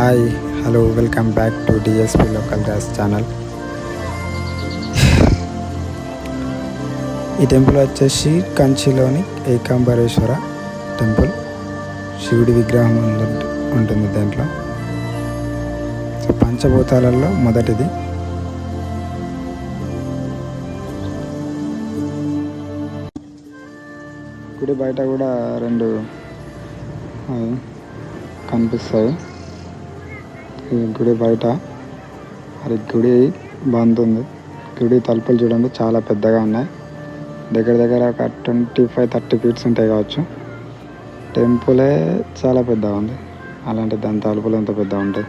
Hi hello welcome back to DSP local guys channel ఈ temple వచ్చేసి కంచిలోని Ekambareswara temple శివుడి విగ్రహం ఉంటుంది దాంట్లో. సో పంచభూతాలలో మొదటిది. గుడి బయట కూడా రెండు కనిపిస్తాయి. ఈ గుడి బయట. అది గుడి బంద్ ఉంది. గుడి తలుపులు చూడండి చాలా పెద్దగా ఉన్నాయి. దగ్గర దగ్గర ఒక ట్వంటీ ఫైవ్ థర్టీ ఫీట్స్ ఉంటాయి కావచ్చు. టెంపులే చాలా పెద్దగా ఉంది. అలాంటి దాని తలుపులు ఎంత పెద్దగా ఉంటాయి.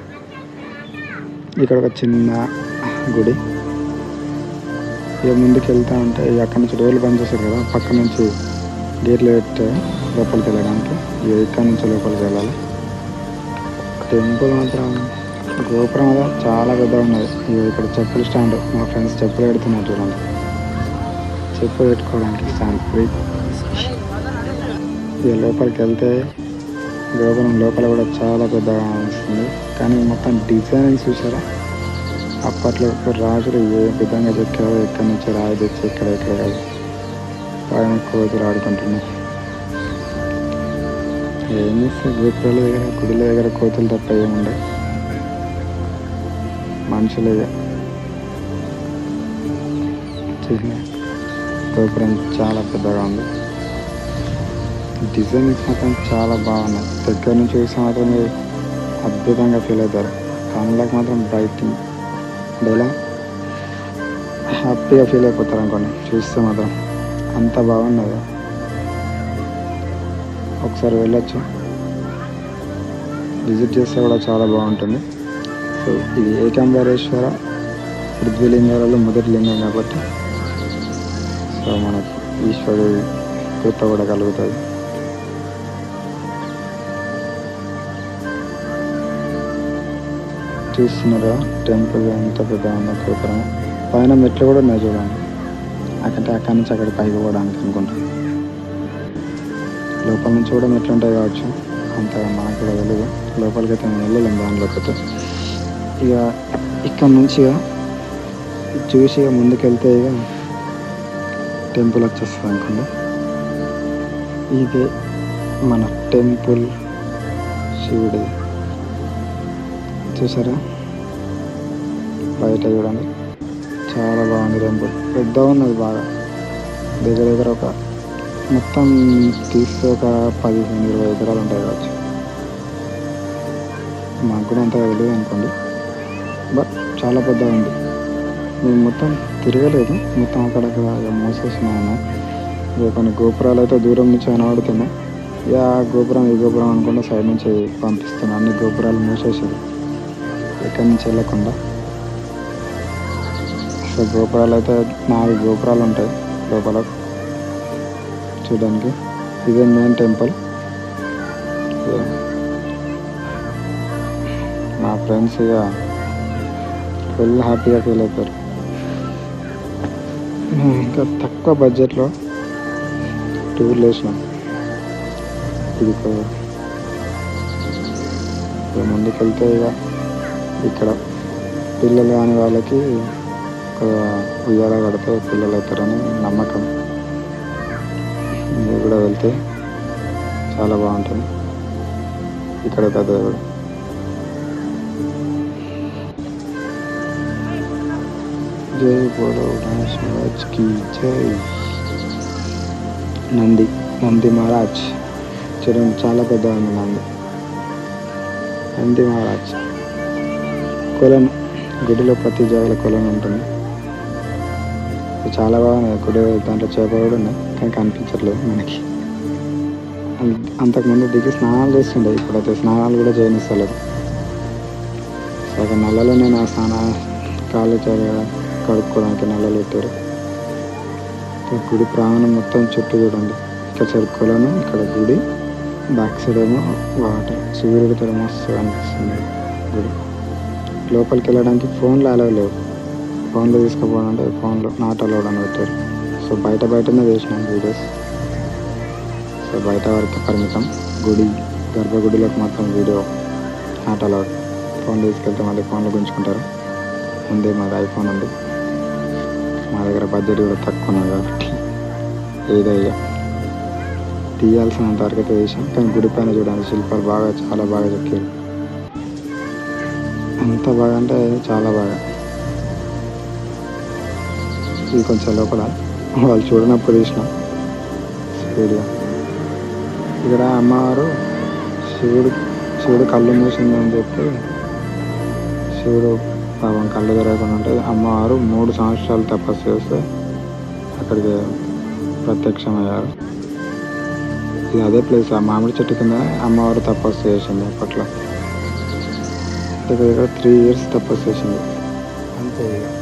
ఇక్కడ ఒక చిన్న గుడి. ఇక ముందుకు వెళ్తా ఉంటే అక్కడ నుంచి డోర్లు బంద్ చేశారు కదా పక్క నుంచి గేట్లు పెట్టే లోపలికి వెళ్ళడానికి. ఇక ఇక్కడ నుంచి లోపలికి వెళ్ళాలి. టెంపుల్ మాత్రం గోపురం కదా చాలా పెద్దగా ఉన్నది. ఇక ఇక్కడ చెప్పులు స్టాండ్. మా ఫ్రెండ్స్ చెప్పులు పెడుతున్నారు చూడండి. చెప్పులు పెట్టుకోవడానికి స్టాండ్. ఫ్రీ. ఇక లోపలికి వెళ్తే గోపురం లోపల కూడా చాలా పెద్దగా ఉంటుంది కానీ మొత్తం డిజైనింగ్ చూసారా? అప్పట్లో రాజులు ఏ విధంగా చెక్కారో ఎక్కడి నుంచి రాయి తెచ్చి ఎక్కడ ఎక్కడ కాదు. పైన కోతులు ఆడుకుంటున్నాయి. ఏం చేస్తే గోపురాల దగ్గర గుడిల దగ్గర కోతులు తప్ప ఏముండే మనుషులే. ఇక. గోపురం చాలా పెద్దగా ఉంది. డిజైన్స్ మాత్రం చాలా బాగున్నాయి. దగ్గర నుంచి చూస్తే మాత్రం మీరు అద్భుతంగా ఫీల్ అవుతారు. కళ్ళకి మాత్రం బ్రైటింగ్ ఇలా హ్యాపీగా ఫీల్ అయిపోతారు అనుకోండి చూస్తే మాత్రం అంత బాగున్నది ఒకసారి వెళ్ళొచ్చు. విజిట్ చేస్తే కూడా చాలా బాగుంటుంది. సో ఇది ఏకాంబరేశ్వర పృథ్వీలింగాలలో మొదటి లింగం కాబట్టి సో మనకు ఈశ్వరుడు కృప కూడా కలుగుతుంది చూస్తున్నారా టెంపుల్ ఎంత పెద్ద ఉందో గోపురం? పైన మెట్లు కూడా ఉన్నాయి చూడండి. అక్కడ అక్కడి నుంచి అక్కడ పైకి పోవడానికి అనుకుంటాను లోపల నుంచి కూడా మెట్లు ఉంటాయి కావచ్చు. అంతగా మనకు కూడా తెలియదు. లోపలికి అయితే మేము వెళ్ళలేము దానిలోకి అయితే ఇక ఇక్కడ నుంచి చూసి ఇక ముందుకెళ్తే ఇక టెంపుల్ వచ్చేస్తుంది అనుకోండి ఇదే మన టెంపుల్ శివుడి. చూసారా? బయట చూడండి. చాలా బాగుంది టెంపుల్. పెద్దగా ఉన్నది బాగా. దగ్గర దగ్గర ఒక మొత్తం తీస్తే ఒక పదిహేను ఇరవై ఎకరాలు ఉంటాయి కావచ్చు. మాకు కూడా అంతగా తెలియదు అనుకోండి. బట్ చాలా పెద్దగా ఉంది మేము మొత్తం తిరగలేదు. మొత్తం అక్కడక్కడ ఇక ఇక కొన్ని గోపురాలు అయితే దూరం నుంచి కనబడుతున్నాయి. ఇక ఆ గోపురం ఈ గోపురం అనుకుంటే సైడ్ నుంచి పంపిస్తున్నాను. అన్ని గోపురాలు మూసేసారు ఎక్కడి నుంచి వెళ్ళకుండా. సో గోపురాలు అయితే నాలుగు గోపురాలు ఉంటాయి లోపల. చూడడానికి. ఇదే మెయిన్ టెంపుల్ మా ఫ్రెండ్స్ ఇక ఫుల్ హ్యాపీగా ఫీల్ అవుతారు. ఇంకా తక్కువ బడ్జెట్లో టూర్లు వేసినాం ఇది ముందుకెళ్తే ఇక ఇక్కడ పిల్లలు కాని వాళ్ళకి ఒక ఉయ్యాల కడితే పిల్లలు అవుతారని నమ్మకం. మీరు కూడా వెళ్తే చాలా బాగుంటుంది. ఇక్కడ ఒక దేవుడు జై బోలో మహారాజ్ జై నంది నంది మహారాజ్ చూడండి చాలా పెద్దగా ఉంది నంది నంది మహారాజ్ కొలను గుడిలో ప్రతి జాగల కొలను ఉంటుంది చాలా బాగున్నాయి గుడి దాంట్లో చేప కూడా ఉన్నాయి కానీ కనిపించట్లేదు మనకి అంతకుముందు దిగి స్నానాలు చేస్తుండే ఇప్పుడైతే స్నానాలు కూడా చేయనిస్తలేదు సగం నల్లలో నేను ఆ స్నాన కాళ్ళు చేయ- కడుక్కోవడానికి నల్లలు పెట్టారు. గుడి ప్రాంగణం మొత్తం చుట్టూ చూడండి. ఇక్కడ చెరుకులను ఇక్కడ గుడి బ్యాక్ సైడ్ ఏమో వాటర్. సూర్యుడితో మస్తు అనిపిస్తుంది గుడి. లోపలికి వెళ్ళడానికి ఫోన్లు అలవ్ లేవు. ఫోన్లో తీసుకుపోవాలంటే ఫోన్లో నాట్ అలౌడ్ అని పెట్టారు. సో బయట బయటనే చేసినాం వీడియోస్. సో బయట వరకు పరిమితం. గుడి గర్భగుడిలోకి మాత్రం వీడియో నాట్ అలౌడ్ ఫోన్ తీసుకెళ్తే మళ్ళీ ఫోన్లో గుంజుకుంటారు. ముందే మాది ఐఫోన్ ఉంది. మా దగ్గర బడ్జెట్ కూడా తక్కువ ఉన్నది కాబట్టి ఏదయ్యా తీయాల్సినంత వరకు అయితే వేసాం కానీ గుడి పైన చూడండి శిల్పాలు బాగా చాలా బాగా చెక్కారు. అంత బాగా అంటే చాలా బాగా. ఇది కొంచెం లోపల. వాళ్ళు చూడనప్పుడు తీసినాం స్పీడ్గా. ఇక్కడ అమ్మవారు శివుడు శివుడు కళ్ళు మూసిందని చెప్పి శివుడు పాపం కళ్ళు తెరవకుండా ఉంటే అమ్మవారు మూడు సంవత్సరాలు తపస్సు చేస్తే అక్కడికి ప్రత్యక్షమయ్యారు. ఇది అదే ప్లేస్ ఆ మామిడి చెట్టు కింద అమ్మవారు తపస్సు చేసింది అప్పట్లో. దగ్గర దగ్గర త్రీ ఇయర్స్ తపస్సు చేసింది. అంతే.